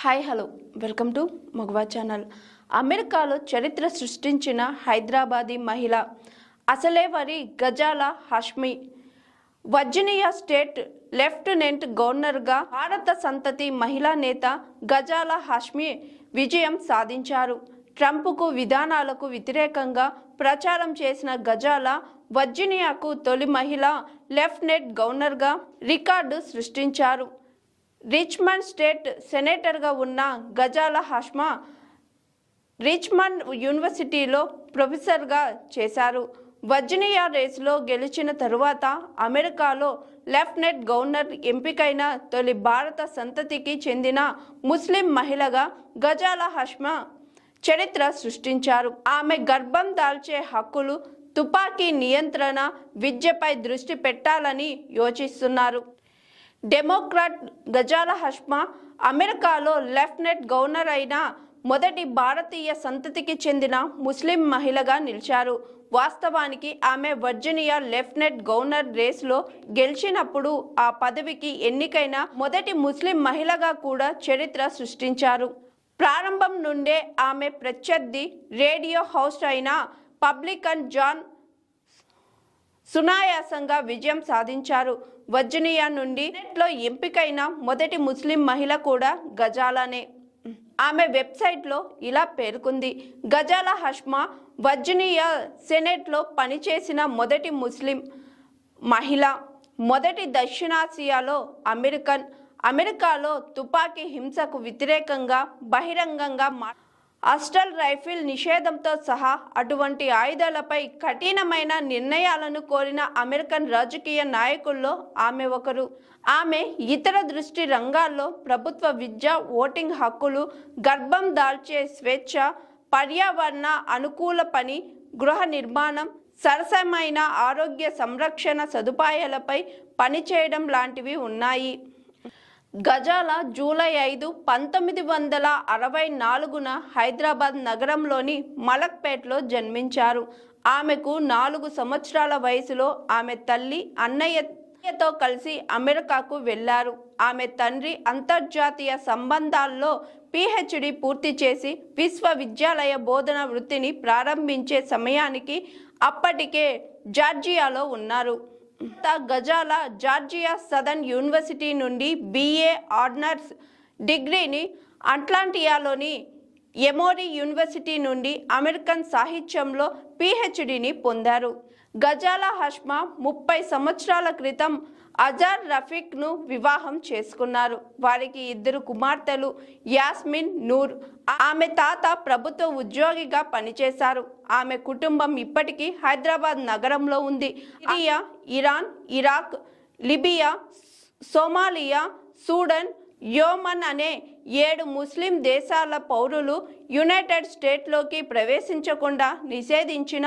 Hi hello. Welcome to మగవా channel. అమెరికాలో చరిత్ర సృష్టించిన హైదరాబాదీ మహిళ అసలేవరి గజాల హష్మి. వర్జీనియా స్టేట్ లెఫ్టినెంట్ గవర్నర్గా భారత సంతతి మహిళా నేత గజాల హాష్మి విజయం సాధించారు. ట్రంప్కు విధానాలకు వ్యతిరేకంగా ప్రచారం చేసిన గజాల వర్జీనియాకు తొలి మహిళ లెఫ్టినెంట్ గవర్నర్గా రికార్డు సృష్టించారు. రిచ్మండ్ స్టేట్ సెనేటర్గా ఉన్న గజాల హాష్మా రిచ్మండ్ యూనివర్సిటీలో ప్రొఫెసర్గా చేశారు. వర్జీనియా రేసులో గెలిచిన తరువాత అమెరికాలో లెఫ్టినెంట్ గవర్నర్ ఎంపికైన తొలి భారత సంతతికి చెందిన ముస్లిం మహిళగా గజాల హష్మా చరిత్ర సృష్టించారు. ఆమె గర్భం దాల్చే హక్కులు తుపాకీ నియంత్రణ విద్యపై దృష్టి పెట్టాలని యోచిస్తున్నారు. డెమోక్రాట్ గజాల హష్మా అమెరికాలో లెఫ్టినెంట్ గవర్నర్ అయిన మొదటి భారతీయ సంతతికి చెందిన ముస్లిం మహిళగా నిలిచారు. వాస్తవానికి ఆమె వర్జీనియా లెఫ్టినెంట్ గవర్నర్ రేస్లో గెలిచినప్పుడు ఆ పదవికి ఎన్నికైన మొదటి ముస్లిం మహిళగా కూడా చరిత్ర సృష్టించారు. ప్రారంభం నుండే ఆమె ప్రత్యర్థి రేడియో హౌస్ట్ అయిన పబ్లికన్ జాన్ సునాయాసంగా విజయం సాధించారు. వర్జీనియా నుండి నెట్లో ఎంపికైన మొదటి ముస్లిం మహిళ కూడా గజాలానే. ఆమె వెబ్సైట్లో ఇలా పేర్కొంది. గజాల హష్మా వర్జీనియా సెనెట్లో పనిచేసిన మొదటి ముస్లిం మహిళ మొదటి దక్షిణాసియాలో అమెరికన్. అమెరికాలో తుపాకీ హింసకు వ్యతిరేకంగా బహిరంగంగా మా అస్టల్ రైఫిల్ నిషేధంతో సహా అటువంటి ఆయుధాలపై కఠినమైన నిర్ణయాలను కోరిన అమెరికన్ రాజకీయ నాయకుల్లో ఆమె ఒకరు. ఆమె ఇతర దృష్టి రంగాల్లో ప్రభుత్వ విద్య ఓటింగ్ హక్కులు గర్భం దాల్చే స్వేచ్ఛ పర్యావరణ అనుకూల పని గృహ నిర్మాణం సరసమైన ఆరోగ్య సంరక్షణ సదుపాయాలపై పనిచేయడం లాంటివి ఉన్నాయి. గజాల జూలై ఐదు పంతొమ్మిది వందల అరవై నాలుగున హైదరాబాద్ నగరంలోని మలక్పేట్లో జన్మించారు. ఆమెకు నాలుగు సంవత్సరాల వయసులో ఆమె తల్లి అన్నయ్యతో కలిసి అమెరికాకు వెళ్ళారు ఆమె తండ్రి అంతర్జాతీయ సంబంధాల్లో పిహెచ్డి పూర్తి చేసి విశ్వవిద్యాలయ బోధన వృత్తిని ప్రారంభించే సమయానికి అప్పటికే జార్జియాలో ఉన్నారు. గజాల జార్జియా సదర్న్ యూనివర్సిటీ నుండి బిఏ ఆర్నర్స్ డిగ్రీని అట్లాంటియాలోని ఎమోరీ యూనివర్సిటీ నుండి అమెరికన్ సాహిత్యంలో పిహెచ్డిని పొందారు. గజాల హష్మా ముప్పై సంవత్సరాల క్రితం అజార్ రఫీక్ను వివాహం చేసుకున్నారు. వారికి ఇద్దరు కుమార్తెలు యాస్మిన్ నూర్. ఆమె తాత ప్రభుత్వ ఉద్యోగిగా పనిచేశారు. ఆమె కుటుంబం ఇప్పటికీ హైదరాబాద్ నగరంలో ఉంది. Syria Iran Iraq Libya Somalia Sudan Yemen అనే ఏడు ముస్లిం దేశాల పౌరులు యునైటెడ్ స్టేట్లోకి ప్రవేశించకుండా నిషేధించిన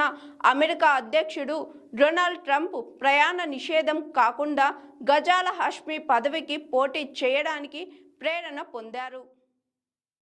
అమెరికా అధ్యక్షుడు డొనాల్డ్ ట్రంప్ ప్రయాణ నిషేధం కాకుండా గజాల హష్మి పదవికి పోటీ చేయడానికి ప్రేరణ పొందారు.